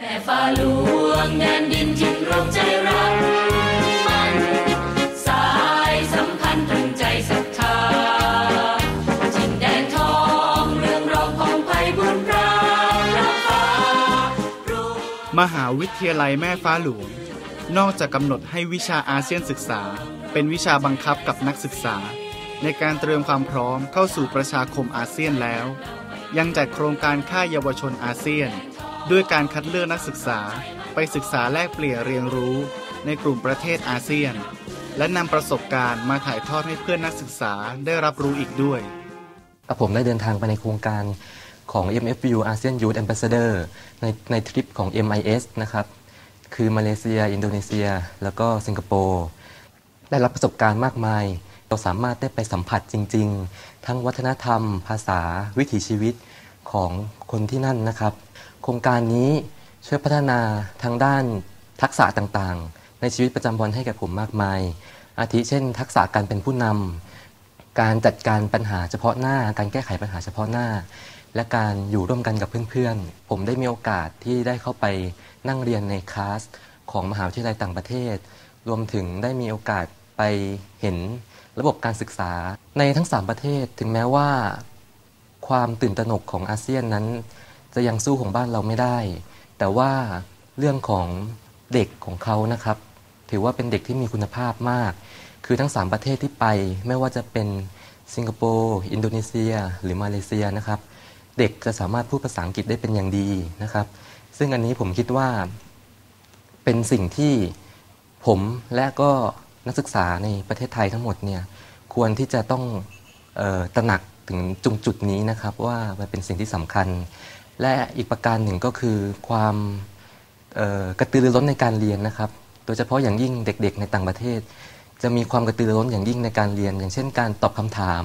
แม่ฟ้าหลวงแดนดินจึงรวมใจรักมันสายสัมพันธ์ตรึงใจศรัทธาจินแดนทองเรื่องรองของไพบุญระพระฟ้ามหาวิทยาลัยแม่ฟ้าหลวง นอกจากกำหนดให้วิชาอาเซียนศึกษา เป็นวิชาบังคับกับนักศึกษา ในการเตรียมความพร้อมเข้าสู่ประชาคมอาเซียนแล้ว ยังจัดโครงการค่ายเยาวชนอาเซียน ด้วยการคัดเลือกนักศึกษาไปศึกษาแลกเปลี่ยนเรียนรู้ในกลุ่มประเทศอาเซียน และนำประสบการณ์มาถ่ายทอดให้เพื่อนนักศึกษาได้รับรู้อีกด้วยผมได้เดินทางไปในโครงการของ MFU ASEAN Youth Ambassador ในในทริปของ MIS นะครับ คือมาเลเซีย อินโดนีเซีย แล้วก็สิงคโปร์ได้รับประสบการณ์มากมาย เราสามารถได้ไปสัมผัสจริง ๆ ทั้งวัฒนธรรม ภาษา วิถีชีวิต ของคนที่นั่นนะครับ โครงการนี้ช่วยพัฒนาทางด้านทักษะต่างๆ ในชีวิตประจำวันให้แก่ผมมากมาย อาทิเช่น ทักษะการเป็นผู้นำการจัดการปัญหาเฉพาะหน้า การแก้ไขปัญหาเฉพาะหน้า และการอยู่ร่วมกันกับเพื่อนๆ ผมได้มีโอกาสที่ได้เข้าไปนั่งเรียนในคลาสของมหาวิทยาลัยต่างประเทศ รวมถึงได้มีโอกาสไปเห็นระบบการศึกษาในทั้ง 3 ประเทศ ถึงแม้ว่า ความตื่นตระหนกของอาเซียนนั้น จะยังสู้ของบ้านเราไม่ได้ แต่ว่าเรื่องของเด็กของเขานะครับ ถือว่าเป็นเด็กที่มีคุณภาพมาก คือทั้ง 3 ประเทศที่ไป ไม่ว่าจะเป็นสิงคโปร์อินโดนีเซีย หรือมาเลเซียนะครับ เด็กจะสามารถพูดภาษาอังกฤษได้เป็นอย่างดีนะครับ ซึ่งอันนี้ผมคิดว่าเป็นสิ่งที่ผมและก็นักศึกษาในประเทศไทยทั้งหมดเนี่ยควรที่จะต้องออตระหนัก ถึงจุงจุดนี้นะครับว่ามันเป็นสิ่งที่สำคัญ และอีกประการหนึ่งก็คือความกระตือรือร้นในการเรียนนะครับ โดยเฉพาะอย่างยิ่งเด็กๆ ในต่างประเทศ จะมีความกระตือรือร้นอย่างยิ่งในการเรียน อย่างเช่น การตอบคำถาม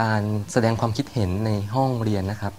การแสดงความคิดเห็นในห้องเรียนนะครับ